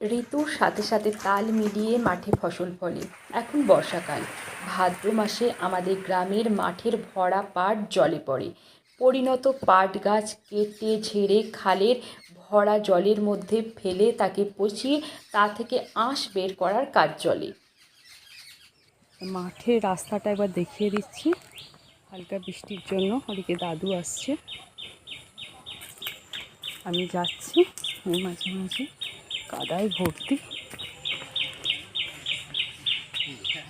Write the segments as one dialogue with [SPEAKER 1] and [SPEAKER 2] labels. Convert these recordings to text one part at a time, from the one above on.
[SPEAKER 1] ঋতুর সাথে সাথে তাল মিলিয়ে মাঠে ফসল ফলে। এখন বর্ষাকাল। ভাদ্র মাসে আমাদের গ্রামের মাঠের ভরা পাট জলে পড়ে। পরিণত পাট গাছ কেটে ঝেড়ে খালের ভরা জলের মধ্যে ফেলে তাকে পচিয়ে তা থেকে আঁশ বের করার কাজ চলে।
[SPEAKER 2] মাঠের রাস্তাটা একবার দেখিয়ে দিচ্ছি। হালকা বৃষ্টির জন্য ওদিকে দাদু আসছে। আমি যাচ্ছি। মাঝে মাঝে কাদায় ভর্তি।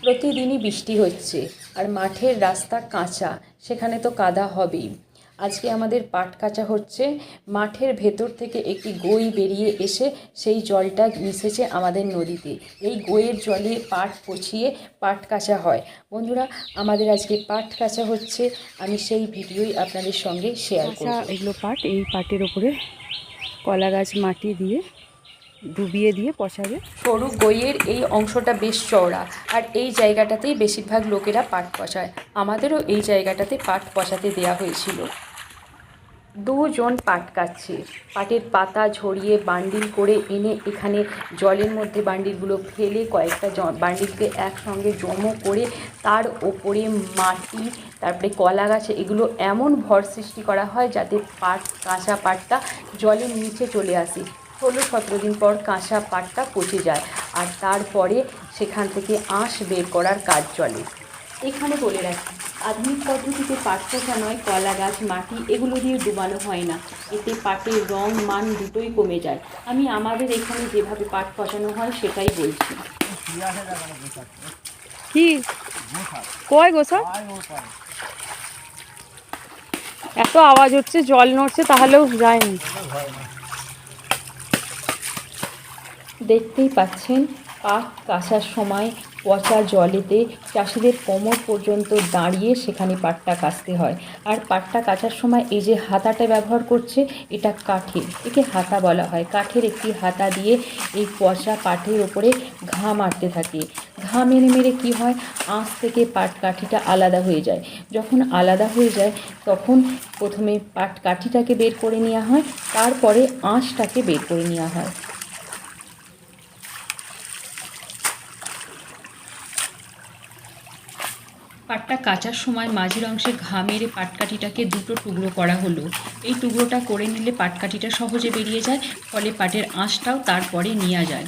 [SPEAKER 1] প্রতিদিনই বৃষ্টি হচ্ছে আর মাঠের রাস্তা কাঁচা সেখানে তো কাদা হবেই। আজকে আমাদের পাট কাঁচা হচ্ছে মাঠের ভেতর থেকে একটি গই বেরিয়ে এসে সেই জলটা মিশেছে আমাদের নদীতে। এই গইয়ের জলে পাট পচিয়ে পাট কাঁচা হয়। বন্ধুরা আমাদের আজকে পাট কাঁচা হচ্ছে আমি সেই ভিডিওই আপনাদের সঙ্গে শেয়ার করব।
[SPEAKER 2] এগুলো পাট এই পাটের ওপরে কলা গাছ মাটি দিয়ে ডুবিয়ে দিয়ে পচাবে।
[SPEAKER 1] সরু গইয়ের এই অংশটা বেশ চওড়া, আর এই জায়গাটাতেই বেশিরভাগ লোকেরা পাট পচায়। আমাদেরও এই জায়গাটাতে পাট পচাতে দেওয়া হয়েছিল। দুজন পাট কাটছে। পাটের পাতা ঝরিয়ে বান্ডিল করে এনে এখানে জলের মধ্যে বান্ডিলগুলো ফেলে কয়েকটা জ- বান্ডিলকে একসঙ্গে জমো করে তার ওপরে মাটি, তারপরে কলা গাছ, এগুলো এমন ভর সৃষ্টি করা হয় যাতে পাট, কাঁচা পাটটা জলের নিচে চলে আসে। ষোলো সতেরো দিন পর কাঁচা পাটটা পচে যায় আর তারপরে সেখান থেকে আঁশ বের করার কাজ চলে। এখানে বলে রাখি, আধুনিক পদ্ধতিতে পাট পচা নয়, কলা গাছ, মাটি এগুলো দিয়ে ডুবানো হয় না। এতে পাটের রং, মান দুটোই কমে যায়। আমি আমাদের এখানে যেভাবে পাট পচানো হয় সেটাই বলছি।
[SPEAKER 2] কি? কয় গোসা এত আওয়াজ হচ্ছে, জল নড়ছে, তাহলেও যায়নি।
[SPEAKER 1] দেখতেই পাচ্ছেন, পাট কাঁচার সময় পচা জলেতে চাষিদের কোমর পর্যন্ত দাঁড়িয়ে সেখানে পাটটা কাচতে হয়। আর পাটটা কাচার সময় এই যে হাতাটা ব্যবহার করছে, এটা কাঠের, একে হাতা বলা হয়। কাঠের একটি হাতা দিয়ে এই পচা পাটের ওপরে ঘা মারতে থাকে। ঘা মেরে মেরে কী হয়? আঁশ থেকে পাট কাঠিটা আলাদা হয়ে যায়। যখন আলাদা হয়ে যায়, তখন প্রথমে পাট কাঠিটাকে বের করে নেওয়া হয়, তারপরে আঁশটাকে বের করে নেওয়া হয়। পাটটা কাচার সময় মাঝের অংশে ঘা মেরে পাটকাঠিটাকে দুটো টুকরো করা হলো। এই টুকরোটা করে নিলে পাটকাঠিটা সহজে বেরিয়ে যায়, ফলে পাটের আঁশটাও তারপরে নেওয়া যায়।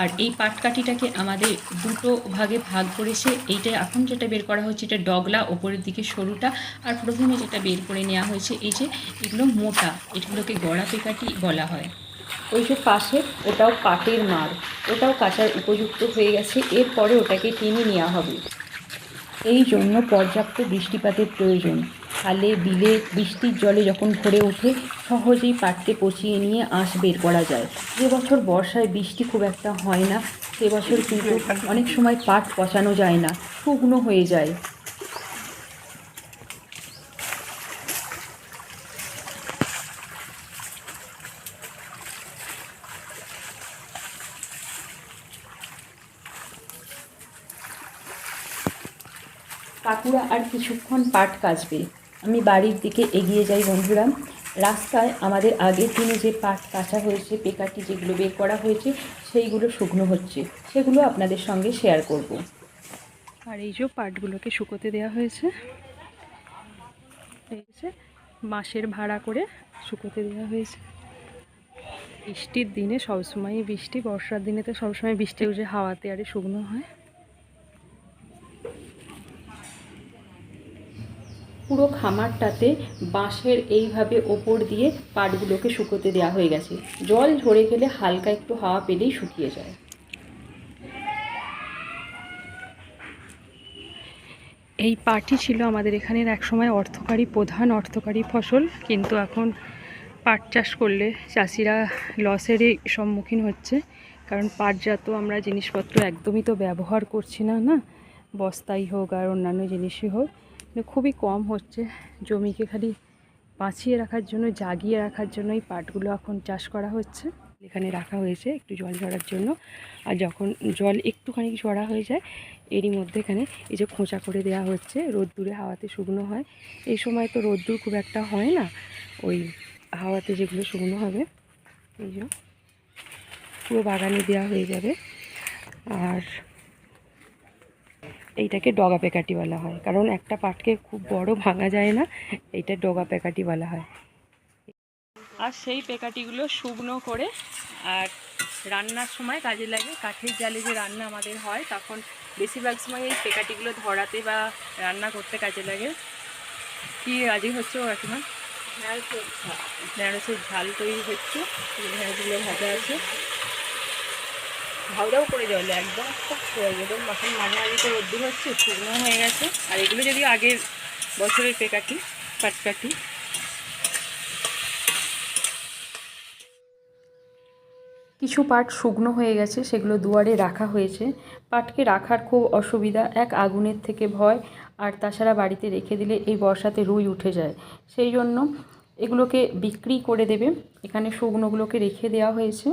[SPEAKER 1] আর এই পাটকাঠিটাকে আমাদের দুটো ভাগে ভাগ করেছে, এইটা এখন যেটা বের করা হচ্ছে এটা ডগলা ওপরের দিকে সরুটা, আর প্রথমে যেটা বের করে নেওয়া হয়েছে এই যে এগুলো মোটা, এগুলোকে গড়া পেকাটি বলা হয়। ওই যে পাশে ওটাও পাটের মার, ওটাও কাচার উপযুক্ত হয়ে গেছে, এরপরে ওটাকে টেনে নেওয়া হবে। এই জন্য পর্যাপ্ত বৃষ্টিপাতের প্রয়োজন। খালে, বিলে বৃষ্টির জলে যখন ভরে ওঠে, সহজেই পাটকে পচিয়ে নিয়ে আঁশ বের করা যায়। যে বছর বর্ষায় বৃষ্টি খুব একটা হয় না। সে বছর কিন্তু অনেক সময় পাট পচানো যায় না, শুকনো হয়ে যায়। কাকুরা আর কিছুক্ষণ পাট কাচবে। আমি বাড়ির দিকে এগিয়ে যাই, বন্ধুরা। রাস্তায় আমাদের আগের দিনে যে পাট কাঁচা হয়েছে, পেকাটি যেগুলো বের করা হয়েছে, সেইগুলো শুকনো হচ্ছে। সেগুলো আপনাদের সঙ্গে শেয়ার করব।
[SPEAKER 2] আর এই যে পাটগুলোকে শুকোতে দেওয়া হয়েছে মাসের ভাড়া করে শুকোতে দেওয়া হয়েছে। বৃষ্টির দিনে সবসময়ই বৃষ্টি, বর্ষার দিনে তো সবসময় বৃষ্টি যে হাওয়াতে আরে শুকনো হয়।
[SPEAKER 1] পুরো খামারটাতে বাঁশের এইভাবে ওপর দিয়ে পাটগুলোকে শুকোতে দেওয়া হয়ে গেছে। জল ঝরে গেলে হালকা একটু হাওয়া পেলেই শুকিয়ে যায়।
[SPEAKER 2] এই পাটই ছিল আমাদের এখানের একসময় অর্থকারী প্রধান অর্থকারী ফসল, কিন্তু এখন পাট চাষ করলে চাষিরা লসেরই সম্মুখীন হচ্ছে। কারণ পাটজাত আমরা জিনিসপত্র একদমই তো ব্যবহার করছি না না? বস্তাই হোক আর অন্যান্য জিনিসই হোক। খুবই কম হচ্ছে। জমিকে খালি বাঁচিয়ে রাখার জন্য, জাগিয়ে রাখার জন্য এই পাটগুলো এখন চাষ করা হচ্ছে। এখানে রাখা হয়েছে একটু জল ঝরার জন্য। আর যখন জল একটুখানি ঝরা হয়ে যায়, এরই মধ্যে এখানে এই যে খোঁচা করে দেওয়া হচ্ছে, রোদ্দুরে হাওয়াতে শুকনো হয়। এই সময় তো রোদ্দুর খুব একটা হয় না, ওই হাওয়াতে যেগুলো শুকনো হবে, এই যে পুরো বাগানে দেওয়া হয়ে যাবে। আর এইটাকে ডগা পেকাটি বলা হয়। কারণ একটা পাটকে খুব বড় ভাঙা যায় না এইটা ডগা পেকাটি বলা হয়। আর সেই পেকাটিগুলো শুকনো করে আর রান্নার সময় কাজে লাগে কাঠের জালে যে রান্না আমাদের হয় তখন বেশিরভাগ সময় এই পেকাটিগুলো ধরাতে বা রান্না করতে কাজে লাগে। কি রাজি হচ্ছে ও এখন? ঢেঁড়সের ঝাল তৈরি হচ্ছে ঢেঁড়সগুলো ভাজা আছে। ধাউদাউ করে জলে একদম খুব একদম এখন মাঝে মাঝে তো রোদ্দুর হচ্ছে, শুকনো হয়ে গেছে। আর এগুলো যদি আগের বছরের পেকাটি, পাটকাটি।
[SPEAKER 1] কিছু পাট শুকনো হয়ে গেছে, সেগুলো দুয়ারে রাখা হয়েছে। পাটকে রাখার খুব অসুবিধা, এক আগুনের থেকে ভয়, আর তাছাড়া বাড়িতে রেখে দিলে এই বর্ষাতে রুই উঠে যায়। সেই জন্য এগুলোকে বিক্রি করে দেবে। এখানে শুকনোগুলোকে রেখে দেওয়া হয়েছে।